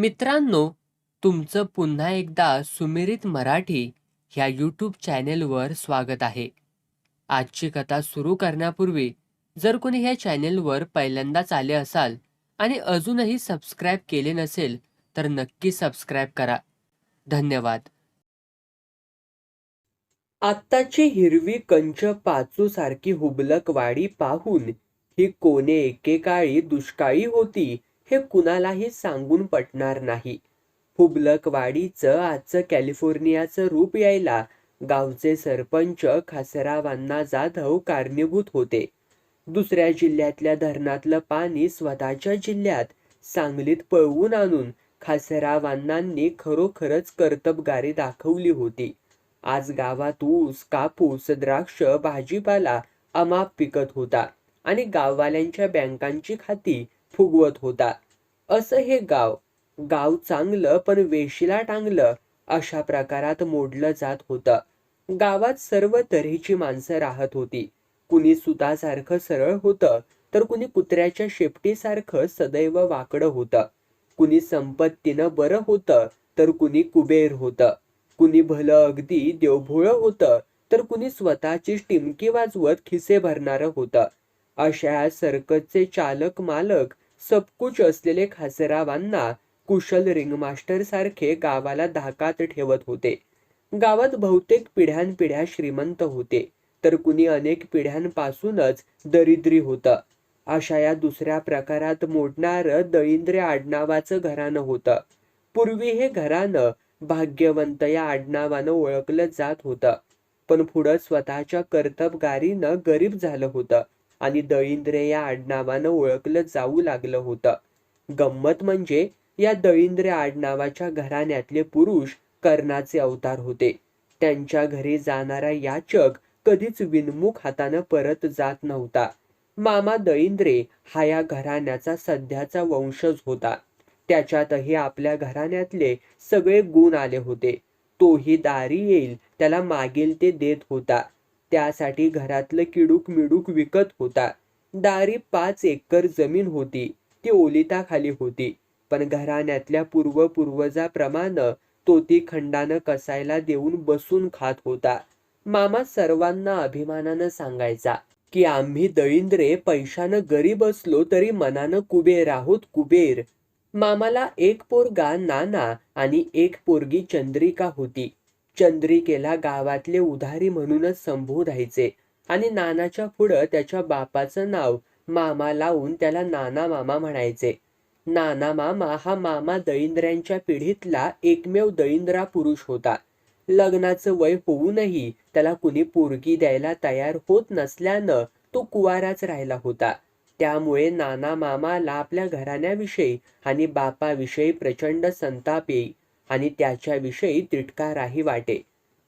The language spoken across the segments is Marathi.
मित्रांनो तुमचं पुन्हा एकदा सुमिरित मराठी ह्या यूट्यूब चॅनेलवर स्वागत आहे. आजची कथा सुरू करण्यापूर्वी जर कोणी ह्या चॅनेलवर पहिल्यांदाच आले असाल आणि अजूनही सबस्क्राईब केले नसेल तर नक्की सबस्क्राईब करा. धन्यवाद. आत्ताची हिरवी कंच पाचू सारखी हुबलक वाडी पाहून ही कोणे एकेकाळी दुष्काळी होती हे कुणालाही सांगून पटणार नाही. फुबलकवाडीचं आजचं कॅलिफोर्नियाचं रूप यायला गावचे सरपंच खासरावांना जाधव कारणीभूत होते. दुसऱ्या जिल्ह्यातल्या धरणातलं पाणी स्वतःच्या जिल्ह्यात सांगलीत पळवून आणून खासरावांनांनी खरोखरच कर्तबगारी दाखवली होती. आज गावात ऊस कापूस द्राक्ष भाजीपाला अमाप पिकत होता आणि गाववाल्यांच्या बँकांची खाती फुगवत होता. असं हे गाव गाव चांगलं पण वेशीला टांगलं अशा प्रकारात मोडलं जात होतं. गावात सर्व तऱ्हेची माणसं राहत होती. कुणी सुतासारखं सरळ होतं तर कुणी कुत्र्याच्या शेपटीसारखं सदैव वाकडं होतं. कुणी संपत्तीनं बरं होतं तर कुणी कुबेर होतं. कुणी भलं अगदी देवभोळं होतं तर कुणी स्वतःची टिमकी वाजवत खिसे भरणारं होतं. अशा सर्कसचे चालक मालक सबकुच असलेले खासरावांना कुशल रिंगमास्टर सारखे गावाला धाकात ठेवत होते. गावात बहुतेक पिढ्यानपिढ्या श्रीमंत होते तर कुणी अनेक पिढ्यांपासूनच दरिद्री होतं. अशा या दुसऱ्या प्रकारात मोडणारं दळिंद्र आडनावाचं घराणं होतं. पूर्वी हे घराणं भाग्यवंत या आडनावानं ओळखलं जात होतं पण पुढं स्वतःच्या कर्तबगारीनं गरीब झालं होतं. आणि दळिंद्रे या आडनावानं ओळखलं जाऊ लागलं होतं. गंमत म्हणजे या दळिंद्रे आडनावाच्या घराण्यातले पुरुष कर्णाचे अवतार होते. त्यांच्या घरी जाणारा याचक कधीच विनमुख हातानं परत जात नव्हता. मामा दळिंद्रे हा या घराण्याचा सध्याचा वंशज होता. त्याच्यातही आपल्या घराण्यातले सगळे गुण आले होते. तोही दारी येईल त्याला मागेल ते देत होता. त्यासाठी घरातलं किडूक मिडूक विकत होता. दारी पाच एकर जमीन होती. ती ओलिताखाली होती. पण घराण्यातल्या पूर्व पूर्वजाप्रमाणे तो ती खंडानं कसायला देऊन बसून खात होता. मामा सर्वांना अभिमानानं सांगायचा की आम्ही दळिंद्रे पैशानं गरीब असलो तरी मनानं कुबेर आहोत कुबेर. मामाला एक पोरगा नाना आणि एक पोरगी चंद्रिका होती. चंद्रिकेला गावातले उधारी म्हणूनच संबोधायचे आणि नानाच्या पुढं त्याच्या बापाचं नाव मामा लावून त्याला नाना मामा म्हणायचे. नाना मामा हा मामा दळिंद्र्यांच्या पिढीतला एकमेव दळिंद्रा पुरुष होता. लग्नाचं वय होऊनही त्याला कुणी पोरगी द्यायला तयार होत नसल्यानं तो कुवाराच राहिला होता. त्यामुळे नाना मामाला आपल्या घराण्याविषयी आणि बापाविषयी प्रचंड संताप येई. आणि त्याच्याविषयी तिटकाराही वाटे.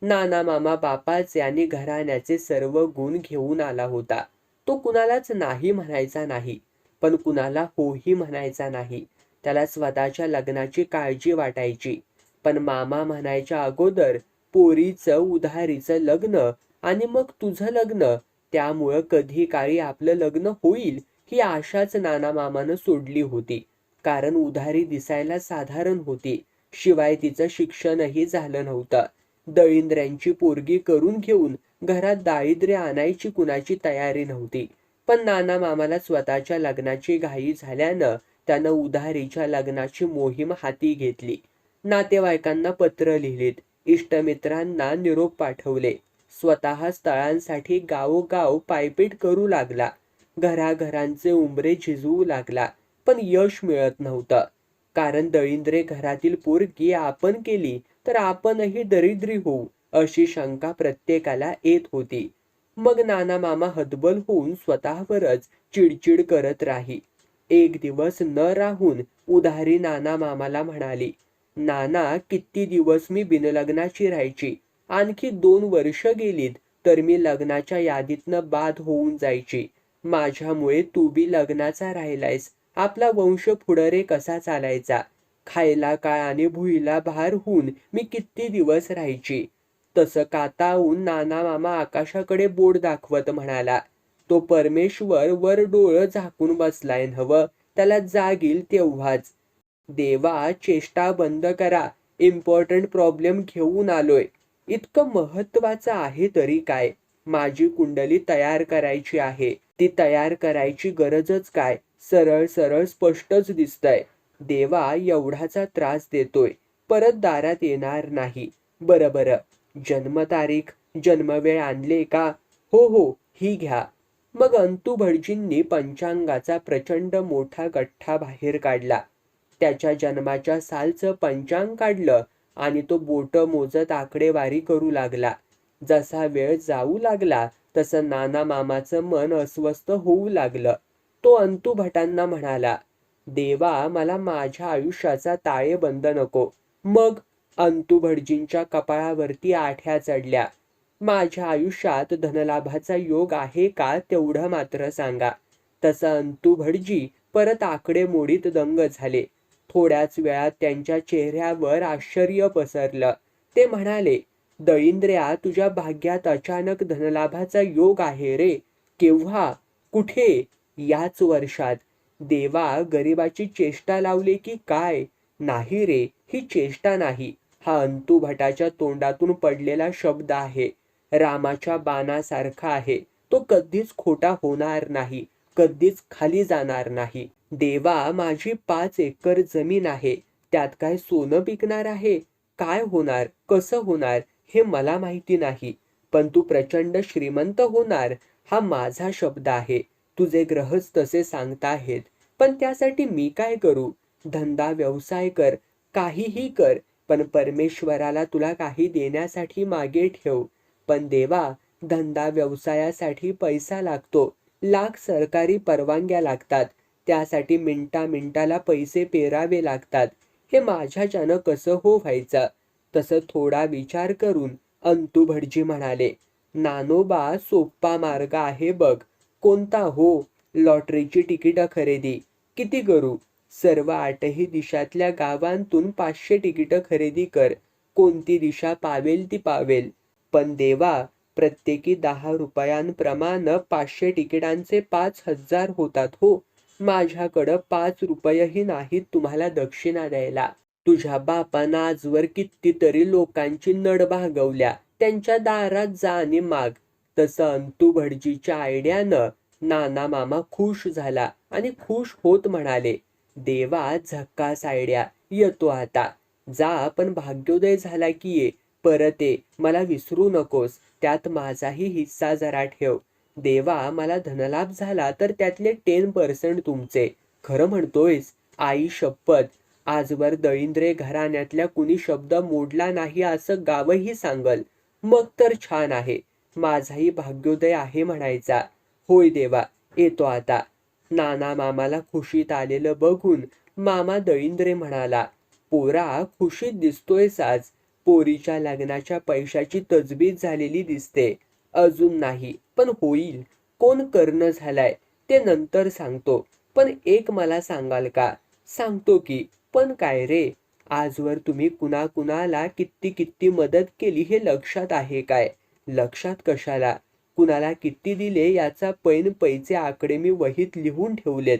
नाना मामा बापाच यांनी घराण्याचे सर्व गुण घेऊन आला होता. तो कुणालाच नाही म्हणायचा नाही पण कुणाला होही म्हणायचा नाही. त्याला स्वतःच्या लग्नाची काळजी वाटायची. पण मामा म्हणायच्या अगोदर पोरीचं उधारीचं लग्न आणि मग तुझं लग्न त्यामुळं कधी काळी आपलं लग्न होईल ही आशाच नाना मामानं सोडली होती. कारण उधारी दिसायला साधारण होती. शिवाय तिचं शिक्षणही झालं नव्हतं. दळिंद्र्यांची पोरगी करून घेऊन घरात दारिद्र्य आणायची कुणाची तयारी नव्हती. पण नाना मामाला स्वतःच्या लग्नाची घाई झाल्यानं त्यानं उधारीच्या लग्नाची मोहीम हाती घेतली. नातेवाईकांना पत्र लिहिलीत. इष्टमित्रांना निरोप पाठवले. स्वतः स्थळांसाठी गावोगाव पायपीट करू लागला. घराघरांचे उंबरे झिजवू लागला. पण यश मिळत नव्हतं. कारण दळिंद्रे घरातील पोरगी आपण केली तर आपणही दरिद्री होऊ अशी शंका प्रत्येकाला येत होती. मग नाना मामा हतबल होऊन स्वतःवरच चिडचिड करत राही. एक दिवस न राहून उधारी नाना मामाला म्हणाली नाना किती दिवस मी बिनलग्नाची राहायची? आणखी दोन वर्ष गेलीत तर मी लग्नाच्या यादीतनं बाद होऊन जायची. माझ्यामुळे तू बी लग्नाचा राहिलायस. आपला वंश पुढरे कसा चालायचा? खायला काळ आणि भुईला भार होऊन मी किती दिवस राहायची? तसं कातावून नाना मामा आकाशाकडे बोट दाखवत म्हणाला तो परमेश्वर वर डोळं झाकून बसलाय हवं त्याला जागील तेव्हाच. देवा चेष्टा बंद करा इम्पॉर्टंट प्रॉब्लेम घेऊन आलोय. इतकं महत्वाचं आहे तरी काय? माझी कुंडली तयार करायची आहे. ती तयार करायची गरजच काय? सरळ सरळ स्पष्टच दिसतंय. देवा एवढाचा त्रास देतोय. परत दारात येणार नाही. बरं बरं. जन्मतारीख जन्मवेळ आणले का? हो हो ही घ्या. मग अंतू भटजींनी पंचांगाचा प्रचंड मोठा गठ्ठा बाहेर काढला. त्याच्या जन्माच्या सालचं पंचांग काढलं आणि तो बोट मोजत आकडेवारी करू लागला. जसा वेळ जाऊ लागला तसं नाना मामाचं मन अस्वस्थ होऊ लागलं. तो अंतू भटांना म्हणाला देवा मला माझ्या आयुष्याचा ताळेबंद नको. मग अंतू भटजींच्या कपाळावरती आठ्या चढल्या. माझ्या आयुष्यात धनलाभाचा योग आहे का तेवढं मात्र सांगा. तसं अंतू भटजी परत आकडेमोडीत दंग झाले. थोड्याच वेळात त्यांच्या चेहऱ्यावर आश्चर्य पसरलं. ते म्हणाले दळींद्र्या तुझ्या भाग्यात अचानक धनलाभाचा योग आहे रे. केव्हा? कुठे? याच वर्षात. देवा गरिबाची चेष्टा लावली की काय? नाही रे ही चेष्टा नाही. हा अंतू भटाच्या तोंडातून पडलेला शब्द आहे. रामाच्या बाणासारखा आहे. तो कधीच खोटा होणार नाही. कधीच खाली जाणार नाही. देवा माझी पाच एकर जमीन आहे. त्यात काय सोनं पिकणार आहे? काय होणार? कसं होणार? हे मला माहिती नाही पण तू प्रचंड श्रीमंत होणार हा माझा शब्द आहे. तुझे ग्रहच तसे सांगताहेत. पण त्यासाठी मी काय करू? धंदा व्यवसाय कर काहीही कर पण परमेश्वराला तुला काही देण्यासाठी मागे ठेव. पण देवा धंदा व्यवसायासाठी पैसा लागतो. लाख सरकारी परवानग्या लागतात. त्यासाठी मिनटा मिनटाला पैसे पेरावे लागतात. हे माझ्याच्यानं कसं हो व्हायचं तसं थोडा विचार करून अंतू भटजी म्हणाले नानोबा सोप्पा मार्ग आहे बघ. कोणता हो? लॉटरीची तिकीटं खरेदी. किती करू? सर्व आठही दिशातल्या गावांतून पाचशे तिकीटं खरेदी कर. कोणती दिशा पावेल ती पावेल. पण देवा प्रत्येकी दहा रुपयांप्रमाणे पाचशे तिकिटांचे पाच हजार होतात हो. माझ्याकडं पाच रुपयेही नाहीत तुम्हाला दक्षिणा द्यायला. तुझ्या बापानं आजवर कितीतरी लोकांची नड भागवल्या. त्यांच्या दारात जा आणि माग. तसं अंतू भटजीच्या आयडियानं नाना मामा खुश झाला आणि खुश होत म्हणाले देवा झक्कास आयड्या. येतो आता. जा पण भाग्योदय झाला की ये परत ये. मला विसरू नकोस. त्यात माझाही हिस्सा जरा ठेव. देवा मला धनलाभ झाला तर त्यातले टेन पर्सेंट तुमचे. खरं म्हणतोयस. आई शपथ. आजवर दळिंद्रे घराण्यातल्या कुणी शब्द मोडला नाही असं गावही सांगल. मग तर छान आहे. माझाही भाग्योदय आहे म्हणायचा. होय देवा येतो आता. नाना मामाला खुशीत आलेलं बघून मामा दळिंद्रे म्हणाला पोरा खुशीत दिसतोय साज. पोरीच्या लग्नाच्या पैशाची तजबीज झालेली दिसते. अजून नाही पण होईल. कोण कर्ण झालाय ते नंतर सांगतो. पण एक मला सांगाल का? सांगतो की पण काय रे? आजवर तुम्ही कुणा कुणाला किती किती मदत केली हे लक्षात आहे काय? लक्षात कशाला? कुणाला किती दिले याचा पैन पैचे आकडे मी वहीत लिहून ठेवलेत.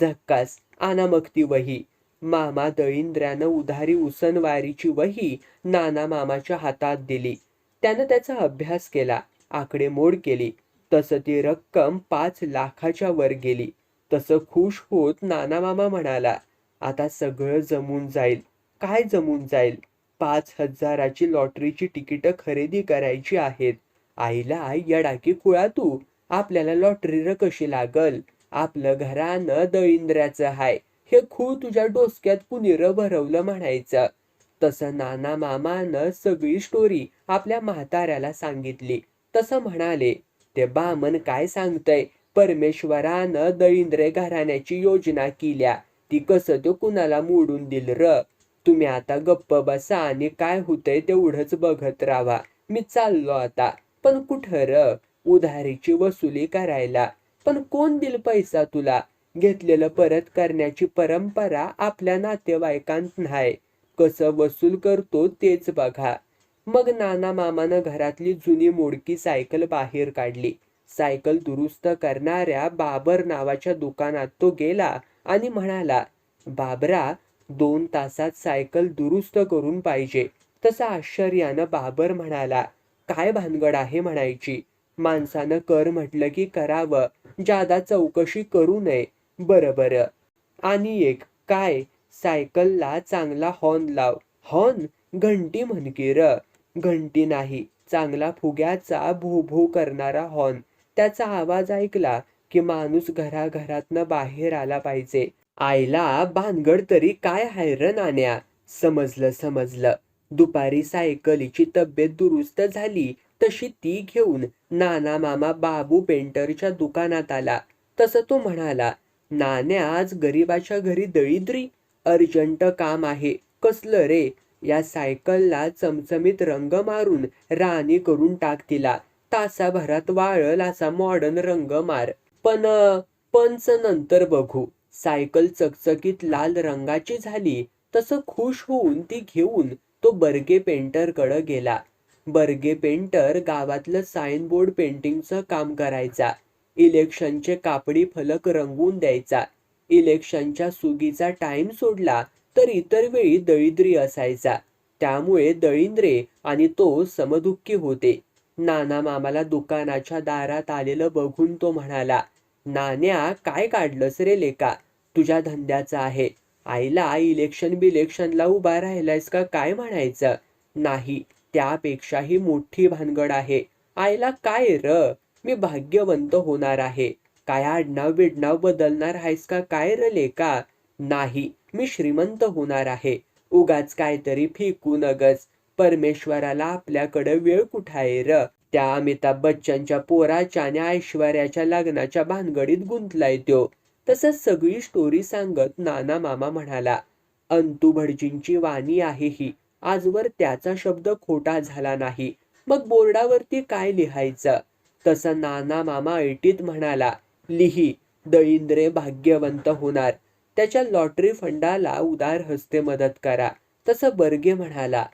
झक्कास आना मग ती वही. मामा दळींद्र्यानं उधारी उसनवारीची वही नाना मामाच्या हातात दिली. त्यानं त्याचा अभ्यास केला आकडेमोड केली. तसं ती रक्कम पाच लाखाच्या वर गेली. तसं खुश होत नाना मामा म्हणाला आता सगळं जमून जाईल. काय जमून जाईल? पाच हजाराची लॉटरीची तिकीटं खरेदी करायची आहेत. आईला आई या डाकी कुळा तू. आपल्याला लॉटरी र कशी लागल? आपलं घरानं दळिंद्र्याचं हाय. हे खूळ तुझ्या डोसक्यात पुनीर भरवलं म्हणायचं? तसं नाना मामानं सगळी स्टोरी आपल्या म्हाताऱ्याला सांगितली. तसं म्हणाले ते बामन काय सांगतय? परमेश्वरानं दळिंद्रे घराण्याची योजना केल्या. ती कसं तो कुणाला मोडून दिल र? तुम्ही आता गप्प बसा आणि काय होतंय तेवढंच बघत राहा. मी चाललो आता. पण कुठं र? उधारीची वसुली करायला. पण कोण दिल पैसा तुला? घेतलेलं परत करण्याची परंपरा आपल्या नातेवाईकांत नाही. कसं वसूल करतो तेच बघा. मग नाना मामानं घरातली जुनी मोडकी सायकल बाहेर काढली. सायकल दुरुस्त करणाऱ्या बाबर नावाच्या दुकानात तो गेला आणि म्हणाला बाबरा दोन तासात सायकल दुरुस्त करून पाहिजे. तसा आश्चर्यानं बाबर म्हणाला काय भानगड आहे म्हणायची. माणसानं कर म्हटलं की करावं. जादा चौकशी करू नये. बरं बरं आणि एक काय? सायकलला चांगला हॉर्न लाव. हॉर्न घंटी म्हण की र. घंटी नाही चांगला फुग्याचा भू भू करणारा हॉर्न त्याचा आवाज ऐकला की माणूस घराघरातनं बाहेर आला पाहिजे. आईला भानगड तरी काय हाय र नाण्या समजलं समजलं. दुपारी सायकलीची तब्येत दुरुस्त झाली तशी ती घेऊन नाना मामा बाबू पेंटरच्या दुकानात आला. तसं तो म्हणाला नाण्या आज गरीबाच्या घरी दळिद्री अर्जंट काम आहे. कसलं रे? या सायकलला चमचमीत रंग मारून राणी करून टाक तिला. तासाभरात वाळल असा मॉडर्न रंग मार पण पंच नंतर बघू. सायकल चकचकीत लाल रंगाची झाली तसं खुश होऊन ती घेऊन तो बर्गे पेंटरकडं गेला. बर्गे पेंटर गावातलं साईन बोर्ड पेंटिंगचं काम करायचा. इलेक्शनचे कापडी फलक रंगवून द्यायचा. इलेक्शनच्या सुगीचा टाइम सोडला तर इतर वेळी दळिद्री असायचा. त्यामुळे दळिंद्रे आणि तो समदुःखी होते. नाना मामाला दुकानाच्या दारात आलेलं बघून तो म्हणाला नाण्या काय काढलंस रे लेका? तुझ्या धंद्याचं आहे. आईला इलेक्शन बिलेक्शनला उभा राहिलायस का काय म्हणायचं? नाही त्यापेक्षाही मोठी भानगड आहे. आईला काय र? मी भाग्यवंत होणार आहे. काय आडनाव बिडनाव बदलणार आहेस का काय र लेका? नाही मी श्रीमंत होणार आहे. उगाच काहीतरी फेकू नगच परमेश्वराला आपल्याकडे वेळ कुठाय र? त्या अमिताभ बच्चनच्या पोराच्या आणि ऐश्वर्याच्या लग्नाच्या भानगडीत गुंतलाय त्यो तसंच सगळी स्टोरी सांगत नाना मामा म्हणाला अंतू भटजींची वाणी आहे ही. आजवर त्याचा शब्द खोटा झाला नाही. मग बोर्डावरती काय लिहायचं? तसं नाना मामा ऐटीत म्हणाला लिही दळिंद्रे भाग्यवंत होणार. त्याच्या लॉटरी फंडाला उदार हस्ते मदत करा. तसं बर्गे म्हणाला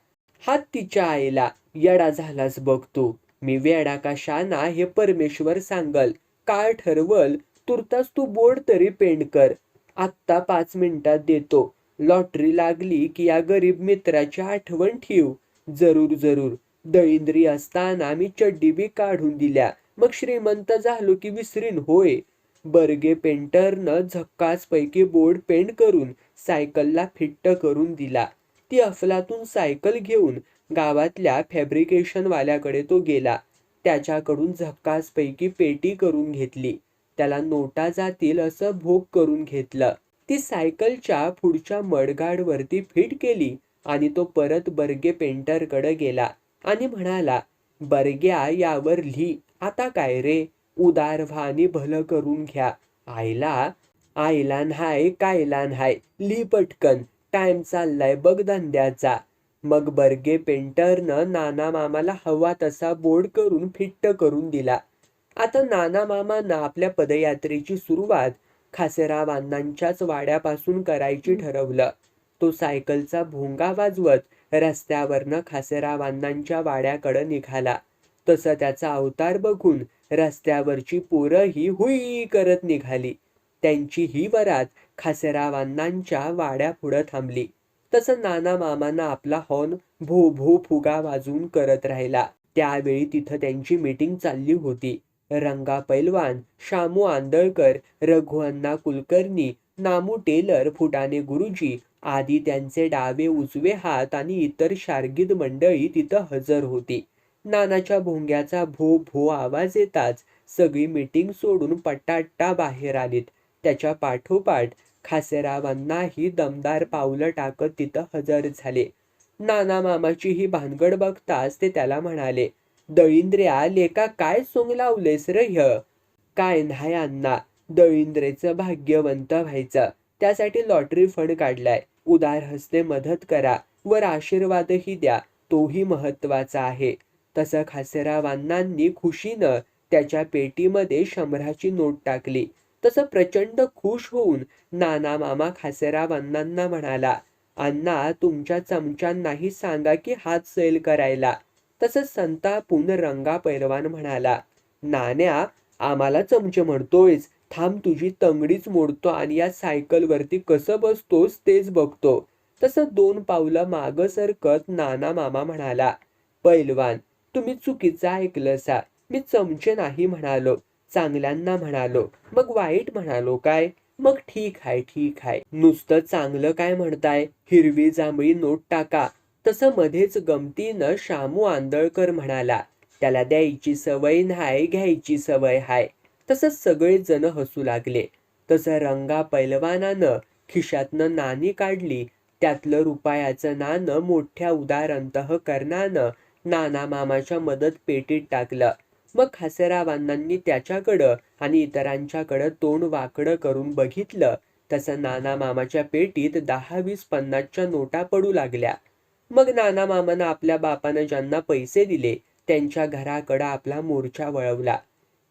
हा तिच्या आईला येडा झालास बघ तू. मी वेडा का शाना हे परमेश्वर सांगल. काय ठरवल तुर्तास तू बोर्ड तरी पेंड कर. आत्ता पाच मिनिटात देतो. लॉटरी लागली की या गरीब मित्राची आठवण ठेव. जरूर जरूर. दळिंद्री असताना मी चड्डी बी काढून दिल्या. मग श्रीमंत झालो की विसरीन होय. बर्गे पेंटरनं झक्कास पैकी बोर्ड पेंट करून सायकलला फिट्ट करून दिला. ती अफलातून सायकल घेऊन गावातल्या फॅब्रिकेशनवाल्याकडे तो गेला. त्याच्याकडून झक्कासपैकी पेटी करून घेतली. त्याला नोटा जातील असं भोग करून घेतलं. ती सायकलच्या पुढच्या मडगाडवरती फिट केली आणि तो परत बर्गे पेंटरकडे गेला आणि म्हणाला बर्ग्या यावर लिही आता काय रे? उदार व्हानी भलं करून घ्या. आईला आईला न्हाय कायला न्हाय. ली पटकन. टाइम चाललाय बघ धंद्याचा. मग बर्गे पेंटरनं नाना मामाला हवा तसा बोर्ड करून फिट्ट करून दिला. आता नाना मामांना आपल्या पदयात्रेची सुरुवात खासेराव अण्णांच्याच वाड्यापासून करायची ठरवलं. तो सायकलचा भोंगा वाजवत रस्त्यावरनं खासेराव अण्णांच्या वाड्याकडे निघाला. तसं त्याचा अवतार बघून रस्त्यावरची पोरंही हुई करत निघाली. त्यांची ही वरात खासेरावांनांच्या वाड्या वाड्यापुढं थांबली. तसं नाना मामांना आपला हॉर्न भू भू फुगा वाजून करत राहिला. त्यावेळी तिथं त्यांची मीटिंग चालली होती. रंगा पैलवान शामू आंदळकर रघुअण्णा कुलकर्णी नामू टेलर फुटाणे गुरुजी आदी त्यांचे डावे उजवे हात आणि इतर शारगीद मंडळी तिथं हजर होती. नानाच्या भोंग्याचा भो भो आवाज येताच सगळी मीटिंग सोडून पट्टाट्टा बाहेर आलीत. त्याच्या पाठोपाठ खासेरावांनाही दमदार पावलं टाकत तिथं हजर झाले. नाना मामाची ही भानगड बघताच ते त्याला म्हणाले दळिंद्र्या लेका काय सोंग लावलेस र ह्य? काय नाही अण्णा दळिंद्रेचं भाग्यवंत व्हायचं. त्यासाठी लॉटरी फंड काढलाय. उदार हस्ते मदत करा. वर आशीर्वादही द्या. तोही महत्त्वाचा आहे. तसं खासेरावांनांनी खुशीनं त्याच्या पेटीमध्ये शंभराची नोट टाकली. तसं प्रचंड खुश होऊन नाना मामा खासेराव अण्णांना म्हणाला अण्णा तुमच्या चमच्यांनाही सांगा की हात सैल करायला. तसंच संतापून रंगा पैलवान म्हणाला नाण्या आम्हाला चमचे म्हणतोयस. थांब तुझी तंगडीच मोडतो आणि या सायकलवरती कसं बसतोस तेच बघतो. तसं दोन पावलं मागं सरकत नाना मामा म्हणाला पैलवान तुम्ही चुकीचं ऐकलंसा. मी चमचे नाही म्हणालो चांगल्यांना म्हणालो. मग वाईट म्हणालो काय? मग ठीक आहे ठीक आहे. नुसतं चांगलं काय म्हणताय? हिरवी जांभळी नोट टाका. तसं मध्येच गमतीनं शामू आंदळकर म्हणाला त्याला द्यायची सवय नाही घ्यायची सवय हाय. तसं सगळे जण हसू लागले. तसं रंगा पैलवानानं खिशातनं नाणी काढली. त्यातलं रुपयाचं नाणं मोठ्या उदार करणानं नाना मामाच्या मदत पेटीत टाकलं. मग खासेरावांनांनी त्याच्याकडं आणि इतरांच्याकडं तोंड वाकडं करून बघितलं. तसं नाना मामाच्या पेटीत दहा वीस पन्नासच्या नोटा पडू लागल्या. मग नाना मामानं आपल्या बापानं ज्यांना पैसे दिले त्यांच्या घराकडं आपला मोर्चा वळवला.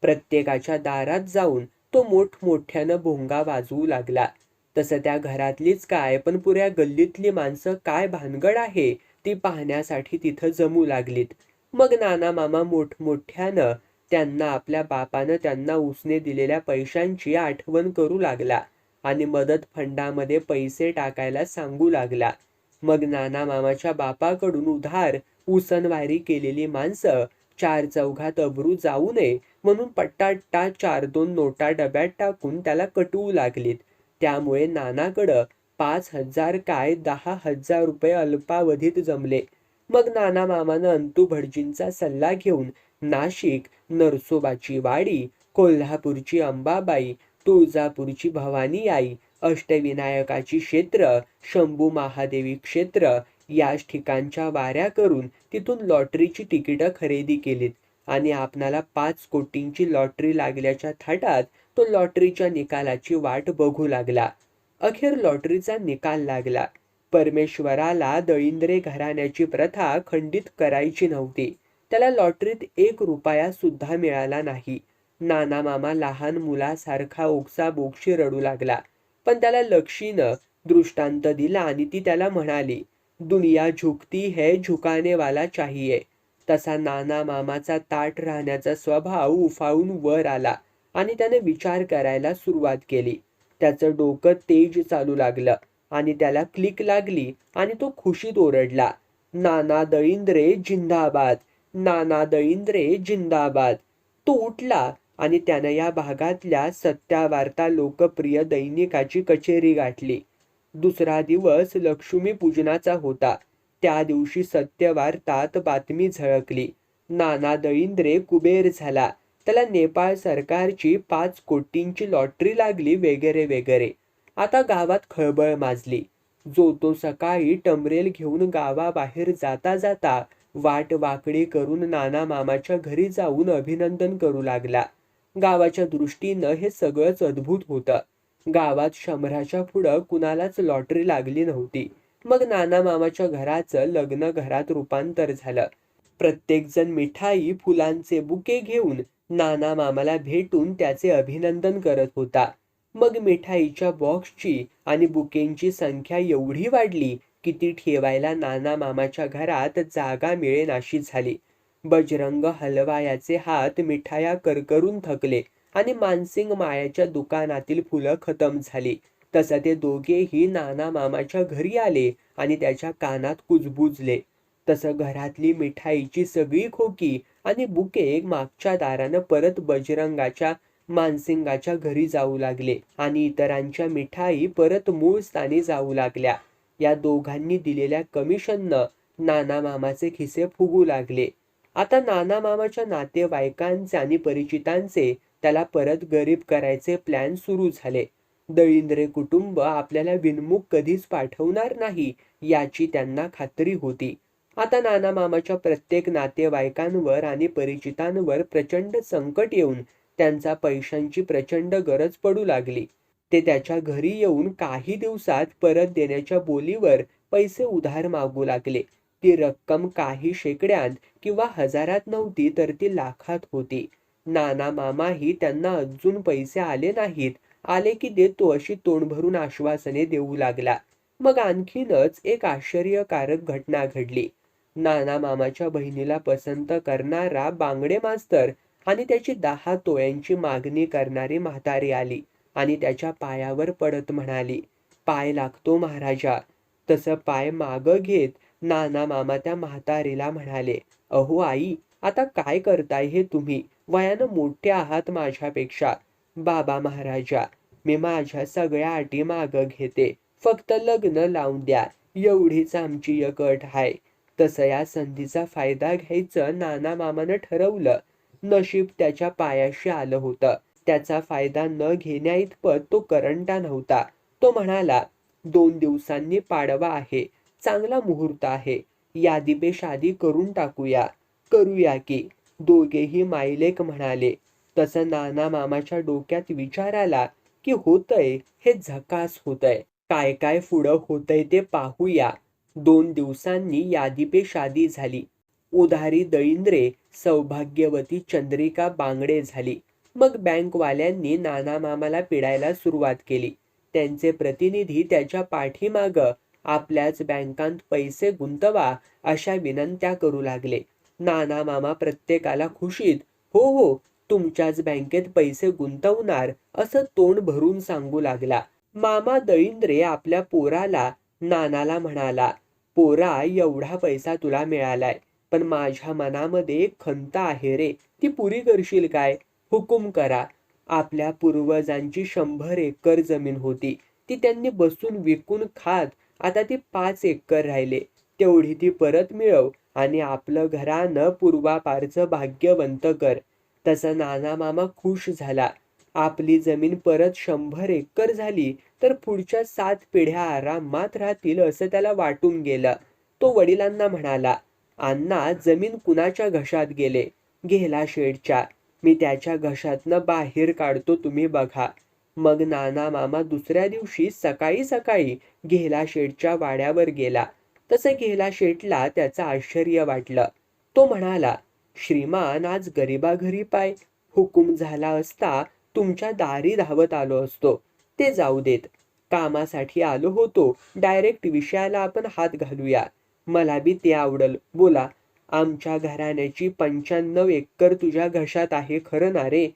प्रत्येकाच्या दारात जाऊन तो मोठमोठ्यानं भोंगा वाजवू लागला. तसं त्या घरातलीच काय पण पुऱ्या गल्लीतली माणसं काय भानगड आहे ती पाहण्यासाठी तिथं जमू लागलीत. मग नाना मामा मोठमोठ्यानं त्यांना आपल्या बापानं त्यांना उसने दिलेल्या पैशांची आठवण करू लागला आणि मदत फंडामध्ये पैसे टाकायला सांगू लागला. मग नाना मामाच्या बापाकडून उधार उसनवारी केलेली माणसं चार चौघात अब्रू जाऊ नये म्हणून पट्टाट्टा चार दोन नोटा डब्यात टाकून त्याला कटवू लागलीत. त्यामुळे नानाकडं पाच हजार काय दहा हजार रुपये अल्पावधीत जमले. मग नाना मामानं अंतू भटजींचा सल्ला घेऊन नाशिक नरसोबाची वाडी कोल्हापूरची अंबाबाई तुळजापूरची भवानी आई अष्टविनायकाची क्षेत्र शंभू महादेवी क्षेत्र याच ठिकाणच्या वाऱ्या करून तिथून लॉटरीची तिकीटं खरेदी केलीत. आणि आपणाला पाच कोटींची लॉटरी लागल्याच्या थाटात तो लॉटरीच्या निकालाची वाट बघू लागला. अखेर लॉटरीचा निकाल लागला. परमेश्वराला दळिंद्रे घराण्याची प्रथा खंडित करायची नव्हती. त्याला लॉटरीत एक रुपया सुद्धा मिळाला नाही. नाना मामा लहान मुलासारखा ओक्सा बोक्षी रडू लागला. पण त्याला लक्षीनं दृष्टांत दिला आणि ती त्याला म्हणाली दुनिया झुकती है झुकानेवाला चाहिये चाहिए. तसा नाना मामाचा ताट राहण्याचा स्वभाव उफाळून वर आला आणि त्याने विचार करायला सुरुवात केली. त्याचं डोकं तेज चालू लागलं. आणि त्याला क्लिक लागली आणि तो खुशीत ओरडला नाना दळिंद्रे जिंदाबाद नाना दळिंद्रे जिंदाबाद. तो उठला आणि त्यानं या भागातल्या सत्यावार्ता लोकप्रिय दैनिकाची कचेरी गाठली. दुसरा दिवस लक्ष्मी पूजनाचा होता. त्या दिवशी सत्यवार्तात बातमी झळकली. नाना दळिंद्रे कुबेर झाला. त्याला नेपाळ सरकारची पाच कोटींची लॉटरी लागली वगैरे वगैरे. आता गावात खळबळ माजली. जो तो सकाळी टमरेल घेऊन गावाबाहेर जाता जाता वाट वाकडी करून नाना मामाच्या घरी जाऊन अभिनंदन करू लागला. गावाच्या दृष्टीनं हे सगळंच अद्भुत होतं. गावात शंभराच्या पुढं कुणालाच लॉटरी लागली नव्हती. मग नाना मामाच्या घराचं लग्न घरात रूपांतर झालं. प्रत्येकजण मिठाई फुलांचे बुके घेऊन नाना मामाला भेटून त्याचे अभिनंदन करत होता. मग मिठाईच्या बॉक्सची आणि बुकेंची संख्या एवढी वाढली की ती ठेवायला नाना मामाच्या घरात जागा मिळेनाशी झाली. बजरंग हलवायाचे हात मिठाया करकरून थकले आणि मानसिंग मायाच्या दुकानातील फुलं खतम झाली. तसं ते दोघेही नाना मामाच्या घरी आले आणि त्याच्या कानात कुजबुजले. तसं घरातली मिठाईची सगळी खोकी आणि बुके मागच्या दारानं परत बजरंगाच्या मानसिंगाच्या घरी जाऊ लागले आणि इतरांच्या मिठाई परत मूळ स्थानी जाऊ लागल्या. या दोघांनी दिलेल्या कमिशननं नाना मामाचे खिसे फुगू लागले. आता नाना मामाच्या नातेवाईकांचे आणि परिचितांचे त्याला परत गरीब करायचे प्लॅन सुरू झाले. दळिंद्रे कुटुंब आपल्याला विनमुख कधीच पाठवणार नाही याची त्यांना खात्री होती. आता नाना मामाच्या प्रत्येक नातेवाईकांवर आणि परिचितांवर प्रचंड संकट येऊन त्यांचा पैशांची प्रचंड गरज पडू लागली. ते त्याच्या घरी येऊन काही दिवसात परत देण्याच्या बोलीवर पैसे उधार मागू लागले. ती रक्कम काही शेकड्यांत किंवा हजारात नव्हती तर ती लाखात होती. नाना मामाही त्यांना अजून पैसे आले नाहीत. आले की देतो अशी तोंड भरून आश्वासने देऊ लागला. मग आणखीनच एक आश्चर्यकारक घटना घडली. नाना मामाच्या बहिणीला पसंत करणारा बांगडे मास्तर आणि त्याची दहा तोळ्यांची मागणी करणारी म्हातारी आली आणि त्याच्या पायावर पडत म्हणाली पाय लागतो महाराजा. तसं पाय माग घेत नाना मामा त्या म्हातारीला म्हणाले अहो आई आता काय करताय हे तुम्ही? वयानं मोठे आहात माझ्यापेक्षा. बाबा महाराजा मी माझ्या सगळ्या अटी माग घेते. फक्त लग्न लावून द्या. एवढीच आमची यकट आहे तसं या संधीचा फायदा घ्यायचं नाना मामानं ठरवलं. नशीब त्याच्या पायाशी आलं होतं. त्याचा फायदा न घेण्या इतपत तो करंटा नव्हता. तो म्हणाला दोन दिवसांनी पाडवा आहे. चांगला मुहूर्त आहे. यादीपे शादी करून टाकूया. करूया की. दोघेही मायलेक म्हणाले. तसं नाना मामाच्या डोक्यात विचार आला की होतय हे झकास होतय. काय काय पुढं होतंय ते पाहूया. दोन दिवसांनी यादी पे शादी झाली. उधारी दळींद्रे सौभाग्यवती चंद्रिका बांगडे झाली. मग बँकवाल्यांनी नाना मामाला पिडायला सुरुवात केली. त्यांचे प्रतिनिधी त्याच्या पाठीमाग आपल्याच बँकांत पैसे गुंतवा अशा विनंत्या करू लागले. नाना मामा प्रत्येकाला खुशीत हो हो तुमच्याच बँकेत पैसे गुंतवणार असं तोंड भरून सांगू लागला. मामा दळिंद्रे आपल्या पोराला नानाला म्हणाला पोरा एवढा पैसा तुला मिळालाय. पण माझ्या मनामध्ये एक खंत आहे रे. ती पुरी करशील काय? हुकूम करा. आपल्या पूर्वजांची शंभर एकर जमीन होती. ती त्यांनी बसून विकून खात. आता ती पाच एकर राहिले. तेवढी ती परत मिळव आणि आपलं घरानं पूर्वापारचं भाग्यवंत कर. तसं नाना मामा खुश झाला. आपली जमीन परत शंभर एकर झाली तर पुढच्या सात पिढ्या आरामात राहतील असं त्याला वाटून गेलं. तो वडिलांना म्हणाला अण्णा जमीन कुणाच्या घशात गेले? गेला शेडच्या मी त्याच्या घशातनं बाहेर काढतो तुम्ही बघा. मग नाना मामा दुसऱ्या दिवशी सकाळी सकाळी गेला शेठच्या वाड्यावर गेला. तसं गेला शेठला त्याचं आश्चर्य वाटलं. तो म्हणाला श्रीमान आज गरीबाघरी पाय. हुकूम झाला असता तुमच्या दारी धावत आलो असतो. ते जाऊ देत. कामासाठी आलो होतो. डायरेक्ट विषयाला आपण हात घालूया. मला बी ते आवडल. बोला आमच्या घराण्याची पंच्याण्णव एकर तुझ्या घशात आहे खरं ना रे?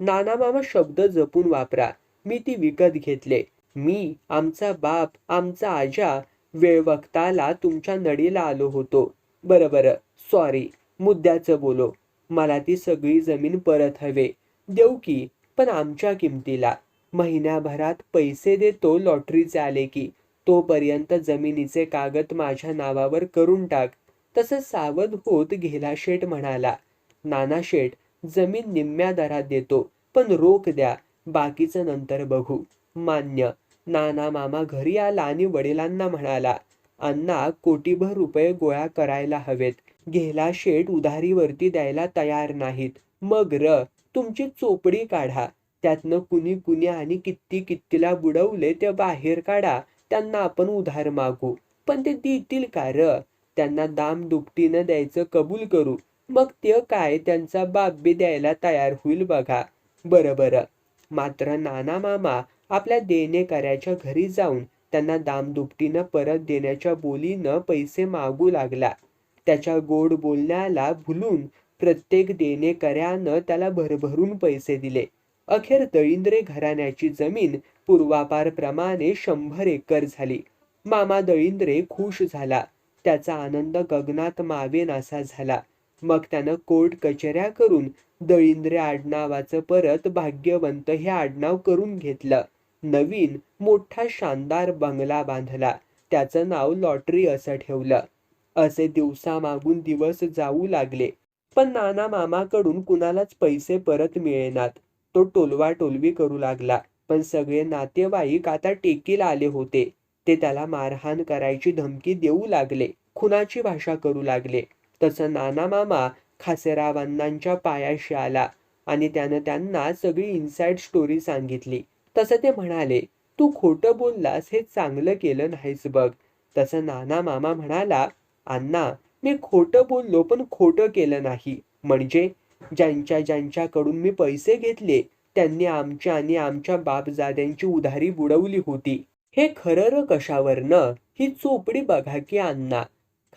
नाना मामा शब्द जपून वापरा. मी ती विकत घेतले. मी आमचा बाप आमचा आजा वेळ वक्ताला तुमच्या नडीला आलो होतो. बरं बरं सॉरी मुद्द्याचं बोलो. मला ती सगळी जमीन परत हवे. देऊ की पण आमच्या किमतीला. महिन्याभरात पैसे देतो लॉटरीचे आले की. तोपर्यंत जमिनीचे कागद माझ्या नावावर करून टाक. तसं सावध होत घेला शेठ म्हणाला. नाना शेठ जमीन निम्म्या दरात देतो पण रोख द्या. बाकीचं नंतर बघू. मान्य. नाना मामा घरी आला आणि वडिलांना म्हणाला अण्णा कोटीभर रुपये गोळा करायला हवेत. घेला शेठ उधारीवरती द्यायला तयार नाहीत. मग र तुमची चोपडी काढा. त्यातनं कुणी कुणी आणि कित्ती कित्तीला बुडवले ते बाहेर काढा. त्यांना आपण उधार मागू. पण ते देतील का र? त्यांना दाम दुपटीनं द्यायचं कबूल करू. मग ते काय त्यांचा बाबबी द्यायला तयार होईल बघा. बरं बरं. मात्र नाना मामा आपल्या देणेकऱ्याच्या घरी जाऊन त्यांना दामदुपटीनं परत देण्याच्या बोलीनं पैसे मागू लागला. त्याच्या गोड बोलण्याला भुलून प्रत्येक देणेकऱ्यानं त्याला भरभरून पैसे दिले. अखेर दळिंद्रे घराण्याची जमीन पूर्वापारप्रमाणे शंभर एकर झाली. मामा दळिंद्रे खुश झाला. त्याचा आनंद गगनात मावेनासा झाला. मग त्यानं कोर्ट कचऱ्या करून दळिंद्रे आडनावाचं परत भाग्यवंत हे आडनाव करून घेतलं. नवीन मोठा शानदार बंगला बांधला. त्याचं नाव लॉटरी असं ठेवलं. असे दिवसामागून दिवस जाऊ लागले. पण नाना मामाकडून कुणालाच पैसे परत मिळेनात. तो टोलवा टोलवी करू लागला. पण सगळे नातेवाईक आता टेकीला आले होते. ते त्याला मारहाण करायची धमकी देऊ लागले. खुनाची भाषा करू लागले. तसं नाना मामा खासेरावांनांच्या पायाशी आला आणि त्यानं त्यांना सगळी इनसाइड स्टोरी सांगितली. तसं ते म्हणाले तू खोटं बोललास हे चांगलं केलं नाहीस बघ. तसं नाना मामा म्हणाला अण्णा मी खोटं बोललो पण खोटं केलं नाही. म्हणजे ज्यांच्या ज्यांच्याकडून मी पैसे घेतले त्यांनी आमच्या आणि आमच्या बापजाद्यांची उधारी बुडवली होती. हे खरं कशावरनं? ही चोपडी बघा की अण्णा.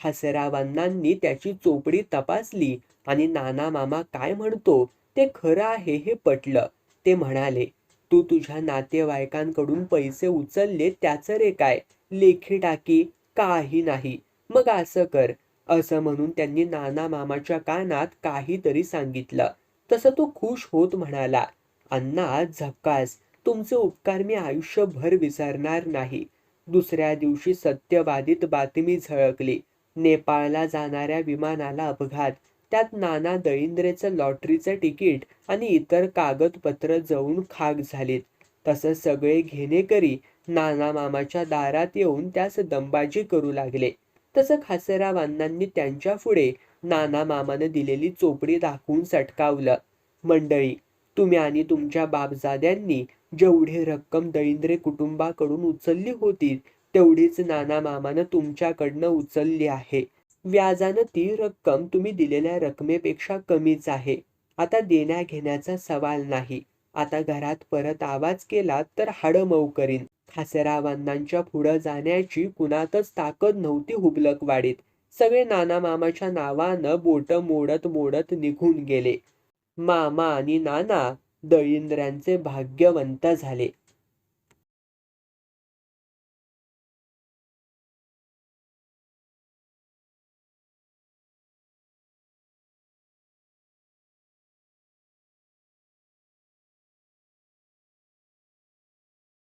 खासरावांनांनी त्याची चोपडी तपासली आणि नाना मामा काय म्हणतो? ते खरं आहे हे पटलं. ते म्हणाले तू तुझ्या नातेवाईकांकडून पैसे उचलले त्याचं रे काय? लेखी टाकी? काही नाही. मग असं कर. असं म्हणून त्यांनी नाना मामाच्या कानात काहीतरी सांगितलं. तसं तो खुश होत म्हणाला अण्णा झकास तुमचे उपकार मी आयुष्यभर विसरणार नाही. दुसऱ्या दिवशी सत्यवादीत बातमी झळकली. नेपाळला जाणाऱ्या विमानाला अपघात. त्यात नाना दळिंद्रेचं लॉटरीचं तिकीट आणि इतर कागदपत्र जळून खाक झालीत. तसं सगळे घेणेकरी नाना मामाच्या दारात येऊन त्यास दंबाजी करू लागले. तसं खासराव अण्णांनी त्यांच्या पुढे नाना मामानं दिलेली चोपडी दाखवून सटकावलं. मंडळी तुम्ही आणि तुमच्या बापजाद्यांनी जेवढी रक्कम दळिंद्रे कुटुंबाकडून उचलली होती तेवढीच नाना मामानं तुमच्याकडनं उचलली आहे. व्याजानं ती रक्कम तुम्ही दिलेल्या रकमेपेक्षा कमीच आहे. आता देण्या घेण्याचा सवाल नाही. आता घरात परत आवाज केला तर हाडं मऊ करीन. खासेरावांनांच्या पुढं जाण्याची कुणातच ताकद नव्हती हुबलक वाडीत सगळे नाना मामाच्या नावानं बोट मोडत मोडत निघून गेले. मामा आणि नाना दळिंद्र्यांचे भाग्यवंत झाले.